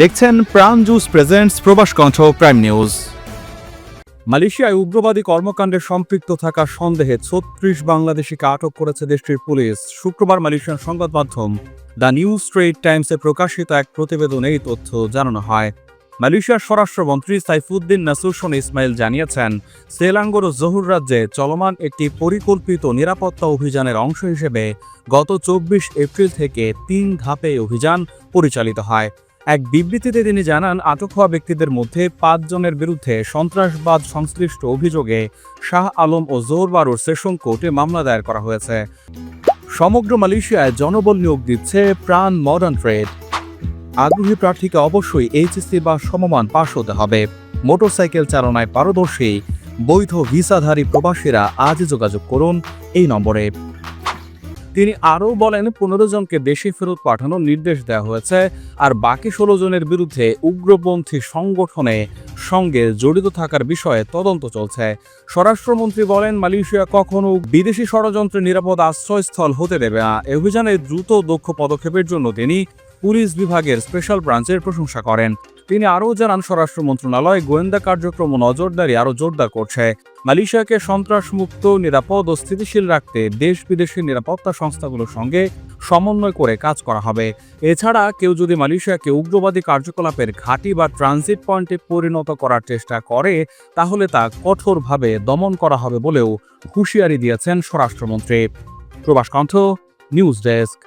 দেখছেন প্রাণ juice presents প্রবাস কণ্ঠ প্রাইম নিউজ মালয়েশিয়ায় উগ্রবাদী কর্মকাণ্ডে সম্পৃক্ত থাকার সন্দেহে ছত্রিশ বাংলাদেশিকে আটক করেছে দেশটির পুলিশ। শুক্রবার মালয়েশিয়ার সংবাদ মাধ্যম দ্য নিউ স্ট্রেট টাইমসে প্রকাশিত এক প্রতিবেদনে এই তথ্য জানানো হয়। মালয়েশিয়ার স্বরাষ্ট্রমন্ত্রী সাইফুদ্দিন নাসুরসন ইসমাইল জানিয়েছেন, সেলাঙ্গোর ও জহুর রাজ্যে চলমান একটি পরিকল্পিত নিরাপত্তা অভিযানের অংশ হিসেবে গত চব্বিশ এপ্রিল থেকে তিন ধাপে অভিযান পরিচালিত হয়। এক বিবৃতিতে তিনি জানান, আটক হওয়া ব্যক্তিদের মধ্যে পাঁচজনের বিরুদ্ধে সন্ত্রাসবাদ সংশ্লিষ্ট অভিযোগে শাহ আলম ও জোর বারুর সেশন কোর্টে মামলা দায়ের করা হয়েছে। সমগ্র মালয়েশিয়ায় জনবল নিয়োগ দিচ্ছে প্রাণ মডার্ন ট্রেড। আগ্রহী প্রার্থীকে অবশ্যই এইচএসসি বা সমমান পাশ হতে হবে। মোটরসাইকেল চালনায় পারদর্শী, বৈধ ভিসাধারী প্রবাসীরা আজই যোগাযোগ করুন, এই নম্বরে। তিনি আরও বলেন, পনেরো জনকে দেশে ফেরত পাঠানোর নির্দেশ দেওয়া হয়েছে আর বাকি ষোলো জনের বিরুদ্ধে উগ্রপন্থী সংগঠনে সঙ্গে জড়িত থাকার বিষয়ে তদন্ত চলছে। স্বরাষ্ট্রমন্ত্রী বলেন, মালয়েশিয়া কখনো বিদেশি ষড়যন্ত্রের নিরাপদ আশ্রয়স্থল হতে দেবে না। অভিযানে দ্রুত দক্ষ পদক্ষেপের জন্য তিনি পুলিশ বিভাগের স্পেশাল ব্রাঞ্চের প্রশংসা করেন। তিনি আরও জানান, স্বরাষ্ট্র মন্ত্রণালয় গোয়েন্দা কার্যক্রম নজরদারি আরও জোরদার করছে। মালয়েশিয়াকে সন্ত্রাসমুক্ত, নিরাপদ ও স্থিতিশীল রাখতে দেশ বিদেশের নিরাপত্তা সংস্থাগুলোর সঙ্গে সমন্বয় করে কাজ করা হবে। এছাড়া কেউ যদি মালয়েশিয়াকে উগ্রবাদী কার্যকলাপের ঘাঁটি বা ট্রানজিট পয়েন্টে পরিণত করার চেষ্টা করে, তাহলে তা কঠোরভাবে দমন করা হবে বলেও হুঁশিয়ারি দিয়েছেন স্বরাষ্ট্রমন্ত্রী। প্রবাস কণ্ঠ নিউজ ডেস্ক।